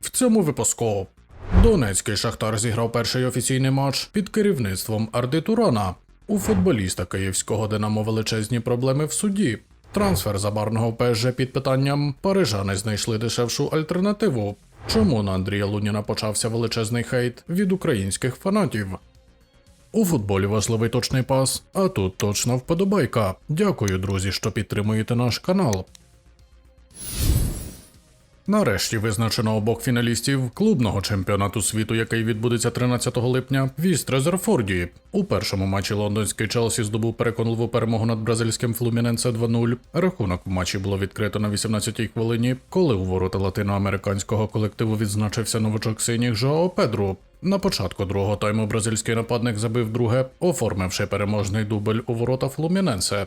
В цьому випуску Донецький Шахтар зіграв перший офіційний матч під керівництвом Арди Турана. У футболіста київського Динамо величезні проблеми в суді. Трансфер забарного ПСЖ під питанням. Парижани знайшли дешевшу альтернативу. Чому на Андрія Луніна почався величезний хейт від українських фанатів? У футболі важливий точний пас, а тут точна вподобайка. Дякую, друзі, що підтримуєте наш канал. Нарешті визначено обох фіналістів клубного чемпіонату світу, який відбудеться 13 липня в Іст Резерфорді. У першому матчі лондонський Челсі здобув переконливу перемогу над бразильським Флуміненсе 2-0. Рахунок в матчі було відкрито на 18-й хвилині, коли у ворота латиноамериканського колективу відзначився новачок синіх Жоао Педру. На початку другого тайму бразильський нападник забив друге, оформивши переможний дубль у ворота Флуміненсе.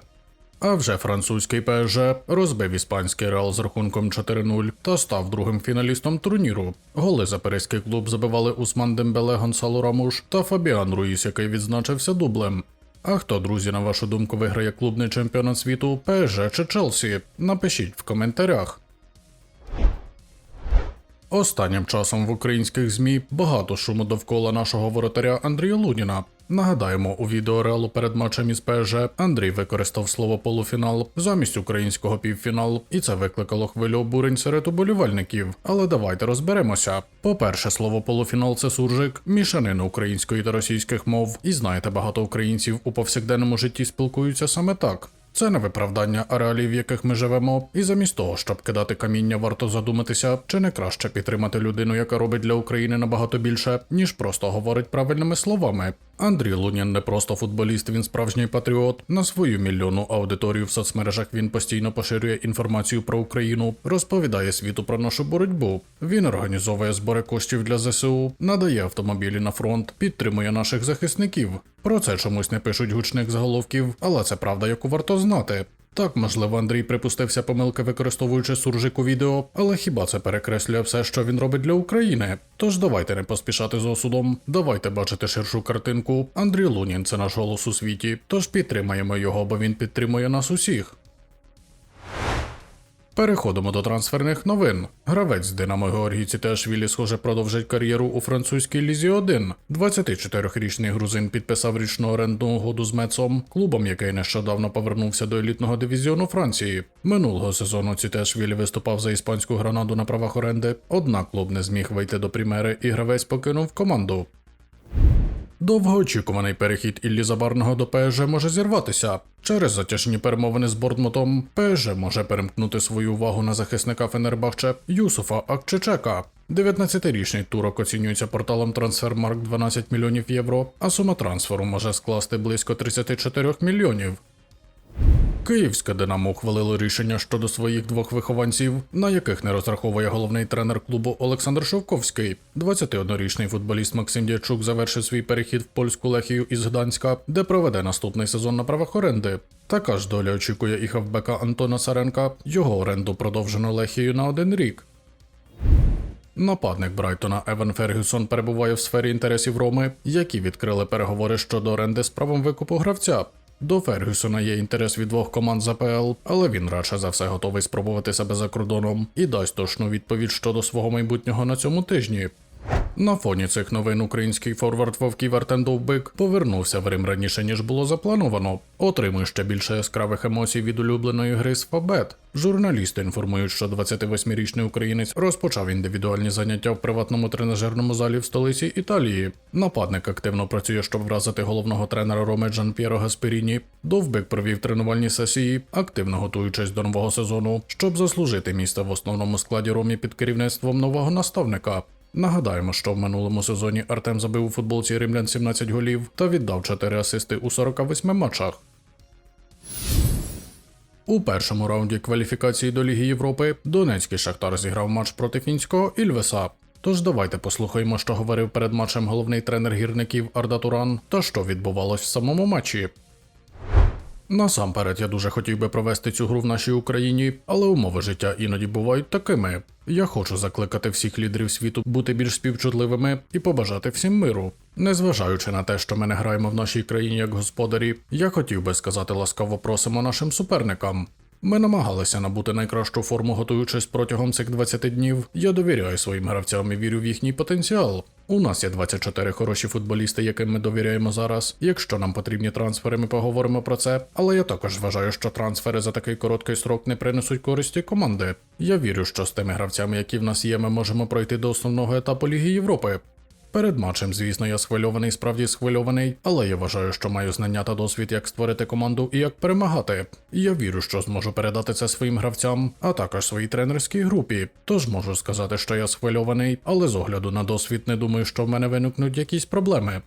А вже французький ПСЖ розбив іспанський Реал з рахунком 4-0 та став другим фіналістом турніру. Голи за паризький клуб забивали Усман Дембеле Гонсало Рамуш та Фабіан Руїс, який відзначився дублем. А хто, друзі, на вашу думку, виграє клубний чемпіонат світу ПСЖ чи Челсі? Напишіть в коментарях. Останнім часом в українських ЗМІ багато шуму довкола нашого воротаря Андрія Луніна. Нагадаємо, у відео реалу перед матчем із ПСЖ Андрій використав слово полуфінал замість українського півфінал, і це викликало хвилю обурень серед уболівальників. Але давайте розберемося. По-перше, слово полуфінал це суржик, мішанина української та російських мов, і знаєте, багато українців у повсякденному житті спілкуються саме так. Це не виправдання а в яких ми живемо, і замість того, щоб кидати каміння, варто задуматися, чи не краще підтримати людину, яка робить для України набагато більше, ніж просто говорить правильними словами. Андрій Лунін не просто футболіст, він справжній патріот. На свою мільйонну аудиторію в соцмережах він постійно поширює інформацію про Україну, розповідає світу про нашу боротьбу. Він організовує збори коштів для ЗСУ, надає автомобілі на фронт, підтримує наших захисників. Про це чомусь не пишуть гучних заголовків, але це правда, яку варто знати. Так, можливо, Андрій припустився помилки, використовуючи суржик у відео, але хіба це перекреслює все, що він робить для України? Тож давайте не поспішати з осудом, давайте бачити ширшу картинку. Андрій Лунін це наш голос у світі, тож підтримаємо його, бо він підтримує нас усіх. Переходимо до трансферних новин. Гравець Динамо Георгій Цітеашвілі, схоже, продовжить кар'єру у французькій лізі 1. 24-річний грузин підписав річну орендну угоду з Мецом, клубом, який нещодавно повернувся до елітного дивізіону Франції. Минулого сезону Цітеашвілі виступав за іспанську гранаду на правах оренди, однак клуб не зміг вийти до примери і гравець покинув команду. Довгоочікуваний перехід Іллі Забарного до ПСЖ може зірватися. Через затяжні перемовини з Бортмутом ПСЖ може перемкнути свою увагу на захисника Фенербахче Юсуфа Акчечека. 19-річний турок оцінюється порталом Трансфермарк 12 мільйонів євро, а сума трансферу може скласти близько 34 мільйонів. Київське Динамо ухвалило рішення щодо своїх двох вихованців, на яких не розраховує головний тренер клубу Олександр Шовковський. 21-річний футболіст Максим Дячук завершив свій перехід в польську лехію із Гданська, де проведе наступний сезон на правах оренди. Така ж доля очікує і хавбека Антона Саренка. Його оренду продовжено лехією на один рік. Нападник Брайтона Еван Фергюсон перебуває в сфері інтересів Роми, які відкрили переговори щодо оренди з правом викупу гравця. До Фергюсона є інтерес від двох команд з АПЛ, але він радше за все готовий спробувати себе за кордоном і дасть точну відповідь щодо свого майбутнього на цьому тижні. На фоні цих новин український форвард Вовків Артем повернувся в Рим раніше ніж було заплановано. Отримує ще більше яскравих емоцій від улюбленої гри з Фабет. Журналісти інформують, що 28-річний українець розпочав індивідуальні заняття в приватному тренажерному залі в столиці Італії. Нападник активно працює, щоб вразити головного тренера Роми Джан П'єро Гасперіні. Довбик провів тренувальні сесії, активно готуючись до нового сезону, щоб заслужити місце в основному складі Ромі під керівництвом нового наставника. Нагадаємо, що в минулому сезоні Артем забив у футболці римлян 17 голів та віддав 4 асисти у 48 матчах. У першому раунді кваліфікації до Ліги Європи Донецький Шахтар зіграв матч проти фінського Ільвеса. Тож давайте послухаємо, що говорив перед матчем головний тренер гірників Арда Туран та що відбувалось в самому матчі. Насамперед, я дуже хотів би провести цю гру в нашій Україні, але умови життя іноді бувають такими. Я хочу закликати всіх лідерів світу бути більш співчутливими і побажати всім миру. Незважаючи на те, що ми не граємо в нашій країні як господарі, я хотів би сказати ласкаво просимо нашим суперникам. Ми намагалися набути найкращу форму, готуючись протягом цих 20 днів. Я довіряю своїм гравцям і вірю в їхній потенціал. У нас є 24 хороші футболісти, яким ми довіряємо зараз. Якщо нам потрібні трансфери, ми поговоримо про це. Але я також вважаю, що трансфери за такий короткий срок не принесуть користі команди. Я вірю, що з тими гравцями, які в нас є, ми можемо пройти до основного етапу Ліги Європи. Перед матчем, звісно, я схвильований, справді схвильований, але я вважаю, що маю знання та досвід, як створити команду і як перемагати. Я вірю, що зможу передати це своїм гравцям, а також своїй тренерській групі. Тож можу сказати, що я схвильований, але з огляду на досвід не думаю, що в мене виникнуть якісь проблеми.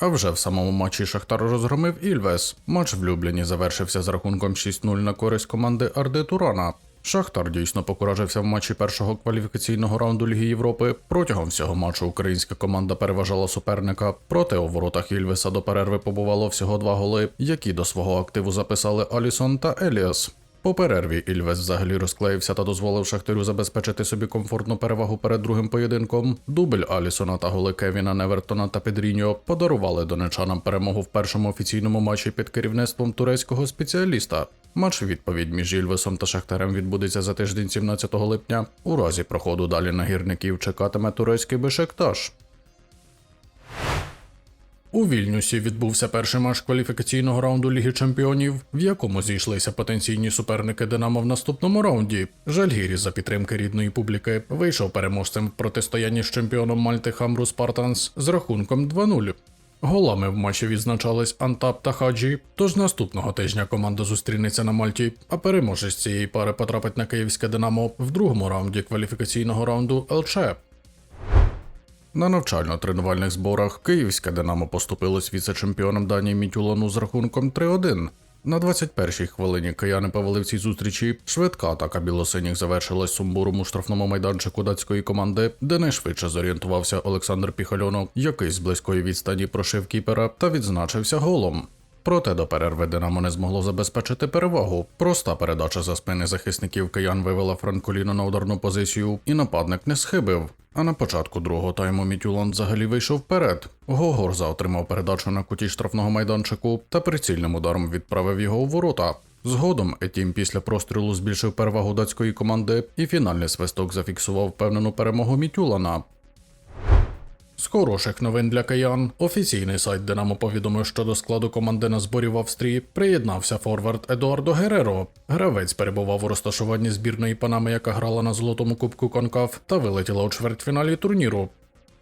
А вже в самому матчі Шахтар розгромив Ільвес. Матч в Любліні завершився з рахунком 6-0 на користь команди Арди Турана. Шахтар дійсно покуражився в матчі першого кваліфікаційного раунду Ліги Європи. Протягом всього матчу українська команда переважала суперника. Проте у воротах Ільвеса до перерви побувало всього два голи, які до свого активу записали Алісон та Еліас. По перерві Ільвес взагалі розклеївся та дозволив Шахтарю забезпечити собі комфортну перевагу перед другим поєдинком. Дубль Алісона та голи Кевіна Невертона та Педріньо подарували донечанам перемогу в першому офіційному матчі під керівництвом турецького спеціаліста. Матч відповідь між Ільвесом та Шахтарем відбудеться за тиждень 17 липня. У разі проходу далі на гірників чекатиме турецький Бешекташ. У Вільнюсі відбувся перший матч кваліфікаційного раунду Ліги Чемпіонів, в якому зійшлися потенційні суперники Динамо в наступному раунді. Жальгірі за підтримки рідної публіки вийшов переможцем в протистоянні з чемпіоном Мальти Хамру Спартанс з рахунком 2-0. Голами в матчі відзначались Антап та Хаджі, тож наступного тижня команда зустрінеться на Мальті, а переможець цієї пари потрапить на київське Динамо в другому раунді кваліфікаційного раунду ЛЧ. На навчально-тренувальних зборах київське Динамо поступилось віце-чемпіоном Данії Мітюлану з рахунком 3-1. На 21-й хвилині кияни повели в цій зустрічі. Швидка атака білосиніх завершилась сумбуром у штрафному майданчику датської команди, де найшвидше зорієнтувався Олександр Піхальонов, який з близької відстані прошив кіпера та відзначився голом. Проте до перерви Динамо не змогло забезпечити перевагу. Проста передача за спини захисників киян вивела Франколіно на ударну позицію, і нападник не схибив. А на початку другого тайму Мітюлан взагалі вийшов вперед. Гогорза отримав передачу на куті штрафного майданчику та прицільним ударом відправив його у ворота. Згодом Етім після прострілу збільшив перевагу датської команди, і фінальний свисток зафіксував впевнену перемогу Мітюлана. Хороших новин для киян офіційний сайт Динамо повідомив, що до складу команди на зборі в Австрії приєднався форвард Едуардо Гереро. Гравець перебував у розташуванні збірної Панами, яка грала на золотому кубку Конкав та вилетіла у чвертьфіналі турніру.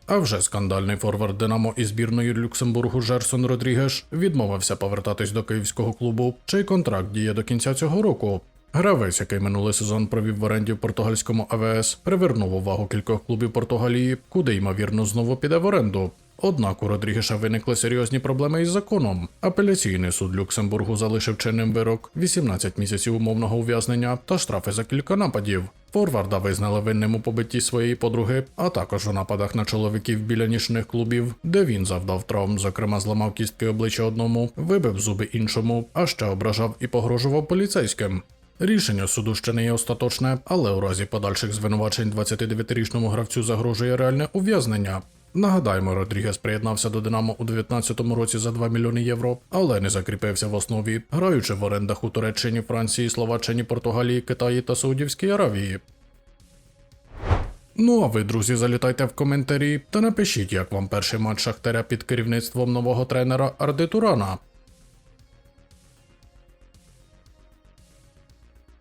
А вже скандальний форвард Динамо і збірної Люксембургу Жерсон Родрігеш відмовився повертатись до київського клубу, чий контракт діє до кінця цього року. Гравець, який минулий сезон провів в оренді в португальському АВС, привернув увагу кількох клубів Португалії, куди ймовірно знову піде в оренду. Однак у Родрігеша виникли серйозні проблеми із законом. Апеляційний суд Люксембургу залишив чинним вирок 18 місяців умовного ув'язнення та штрафи за кілька нападів. Форварда визнали винним у побитті своєї подруги, а також у нападах на чоловіків біля нічних клубів, де він завдав травм, зокрема зламав кістки обличчя одному, вибив зуби іншому, а ще ображав і погрожував поліцейським. Рішення суду ще не є остаточне, але у разі подальших звинувачень 29-річному гравцю загрожує реальне ув'язнення. Нагадаємо, Родрігес приєднався до Динамо у 2019 році за 2 мільйони євро, але не закріпився в основі, граючи в орендах у Туреччині, Франції, Словаччині, Португалії, Китаї та Саудівській Аравії. Ну а ви, друзі, залітайте в коментарі та напишіть, як вам перший матч Шахтаря під керівництвом нового тренера Арди Турана.